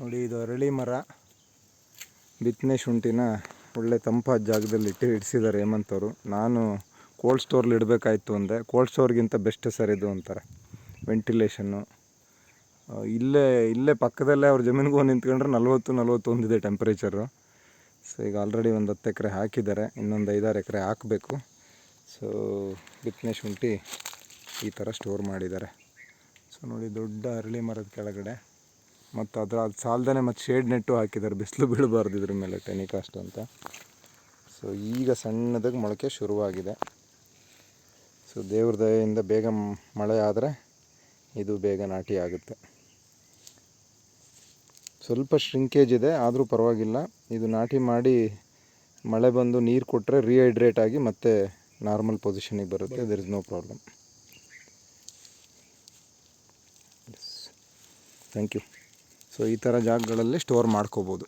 ನೋಡಿ, ಇದು ಅರಳಿ ಮರ. ಬಿತ್ತನೆ ಶುಂಠಿನ ಒಳ್ಳೆ ತಂಪಾದ ಜಾಗದಲ್ಲಿ ಇಟ್ಟು ಇಡಿಸಿದ್ದಾರೆ ಹೇಮಂತ್ ಅವರು. ನಾನು ಕೋಲ್ಡ್ ಸ್ಟೋರ್ಲಿ ಇಡಬೇಕಾಯ್ತು ಅಂದೆ ಕೋಲ್ಡ್ ಸ್ಟೋರ್ಗಿಂತ ಬೆಸ್ಟ್ ಸರ್ ಇದು ಅಂತಾರೆ. ವೆಂಟಿಲೇಷನ್ನು ಇಲ್ಲೇ ಇಲ್ಲೇ ಪಕ್ಕದಲ್ಲೇ ಅವ್ರ ಜಮೀನಿಗೆ ಹೋಗಿ ನಿಂತ್ಕೊಂಡ್ರೆ ನಲ್ವತ್ತು ನಲ್ವತ್ತೊಂದಿದೆ ಟೆಂಪ್ರೇಚರು ಸೊ ಈಗ ಆಲ್ರೆಡಿ ಒಂದು ಹತ್ತು ಎಕರೆ ಹಾಕಿದ್ದಾರೆ. ಇನ್ನೊಂದು ಐದಾರು ಎಕರೆ ಹಾಕಬೇಕು. ಸೊ ಬಿತ್ತನೆ ಶುಂಠಿ ಈ ಥರ ಸ್ಟೋರ್ ಮಾಡಿದ್ದಾರೆ. ಸೊ ನೋಡಿ, ದೊಡ್ಡ ಅರಳಿ ಮರದ ಕೆಳಗಡೆ ಮತ್ತು ಅದರ ಅದು ಸಾಲ್ದೇ ಮತ್ತು ಶೇಡ್ ನೆಟ್ಟು ಹಾಕಿದ್ದಾರೆ ಬಿಸಿಲು ಬೀಳಬಾರ್ದು ಇದ್ರ ಮೇಲೆ ಟೆನಿಕಾಸ್ಟ್ ಅಂತ. ಸೊ ಈಗ ಸಣ್ಣದಾಗಿ ಮೊಳಕೆ ಶುರುವಾಗಿದೆ. ಸೊ ದೇವ್ರ ದಯೆಯಿಂದ ಬೇಗ ಮಳೆ ಆದರೆ ಇದು ಬೇಗ ನಾಟಿ ಆಗುತ್ತೆ. ಸ್ವಲ್ಪ ಶ್ರಿಂಕೇಜ್ ಇದೆ, ಆದರೂ ಪರವಾಗಿಲ್ಲ. ಇದು ನಾಟಿ ಮಾಡಿ ಮಳೆ ಬಂದು ನೀರು ಕೊಟ್ಟರೆ ರೀಹೈಡ್ರೇಟ್ ಆಗಿ ಮತ್ತೆ ನಾರ್ಮಲ್ ಪೊಸಿಷನಿಗೆ ಬರುತ್ತೆ there is no problem thank you so ಈ ಥರ ಜಾಗಗಳಲ್ಲಿ ಸ್ಟೋರ್ ಮಾಡ್ಕೋಬೋದು.